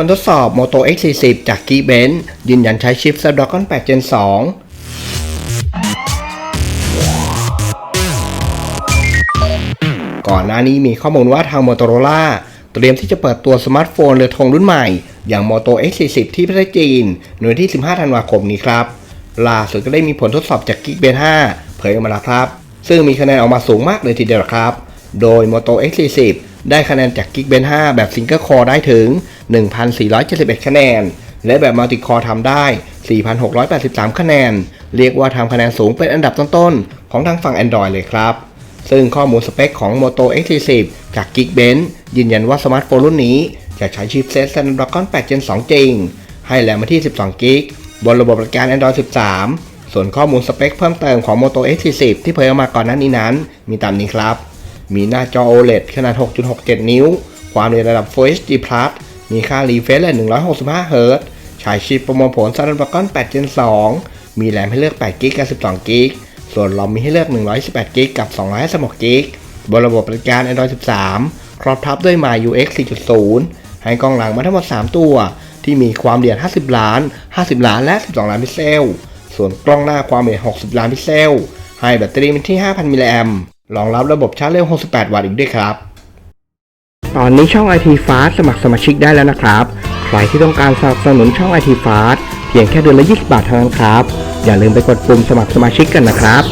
ผลทดสอบ Moto X40 จาก Geekbench ยืนยันใช้ชิป Snapdragon 8 Gen 2ก่อนหน้านี้มีข้อมูลว่าทาง Motorola เตรียมที่จะเปิดตัวสมาร์ทโฟนเรือธงรุ่นใหม่ อย่าง Moto X40 ที่ประเทศจีนในวันที่ 15 ธันวาคมนี้ครับ ล่าสุดก็ได้มีผลทดสอบจาก Geekbench 5 เผยออกมาแล้วครับ ซึ่งมีคะแนนออกมาสูงมากเลยทีเดียวครับ โดย Moto X40 ได้คะแนนจาก Geekbench 5 แบบ Single Core ได้ถึง 1,471 คะแนน และแบบ Multi Core ทำได้ 4,683 คะแนน เรียกว่าทำคะแนนสูงเป็นอันดับต้นๆ ของทางฝั่ง Android เลยครับ ซึ่งข้อมูลสเปคของ Moto X40 จาก Geekbench ยืนยันว่าสมาร์ทโฟนรุ่นนี้จะใช้ชิปเซต Snapdragon 8 Gen 2 จริง ให้แรมมาที่ 12 กิกบนระบบบริการ Android 13 ส่วนข้อมูลสเปคเพิ่มเติมของ Moto X40 ที่เผยออกมาก่อนหน้านี้นั้น มีตามนี้ครับ มีหน้าจอ OLED ขนาด 6.67 นิ้ว ความเร็วระดับ Full HD Plus มีค่า refresh rate 165 Hz ใช้ชิปประมวลผล Snapdragon 8 Gen 2 มีแรมให้เลือก8 g b กับ12 g b ส่วนรอมมีให้เลือก128 g b กับ256 g b บนระบบบริการ Android 13 ครอบทับด้วย MyUX 4.0 ให้กล้องหลังมาทั้งหมด 3 ตัว ที่มีความละเอียด 50 ล้าน 50 ล้าน และ 12 ล้านพิกเซล ส่วนกล้องหน้าความละเอียด 60 ล้านพิกเซล ให้แบตเตอรี่มันที่ 5,000 มิลลิแอม รองรับระบบชาร์จเร็ว 68 วัตต์อีกด้วยครับ ตอนนี้ช่อง IT Fast สมัครสมาชิกได้แล้วนะครับ ใครที่ต้องการสนับสนุนช่อง IT Fast เพียงแค่เดือนละ 20 บาทเท่านั้นครับ อย่าลืมไปกดปุ่มสมัครสมาชิกกันนะครับ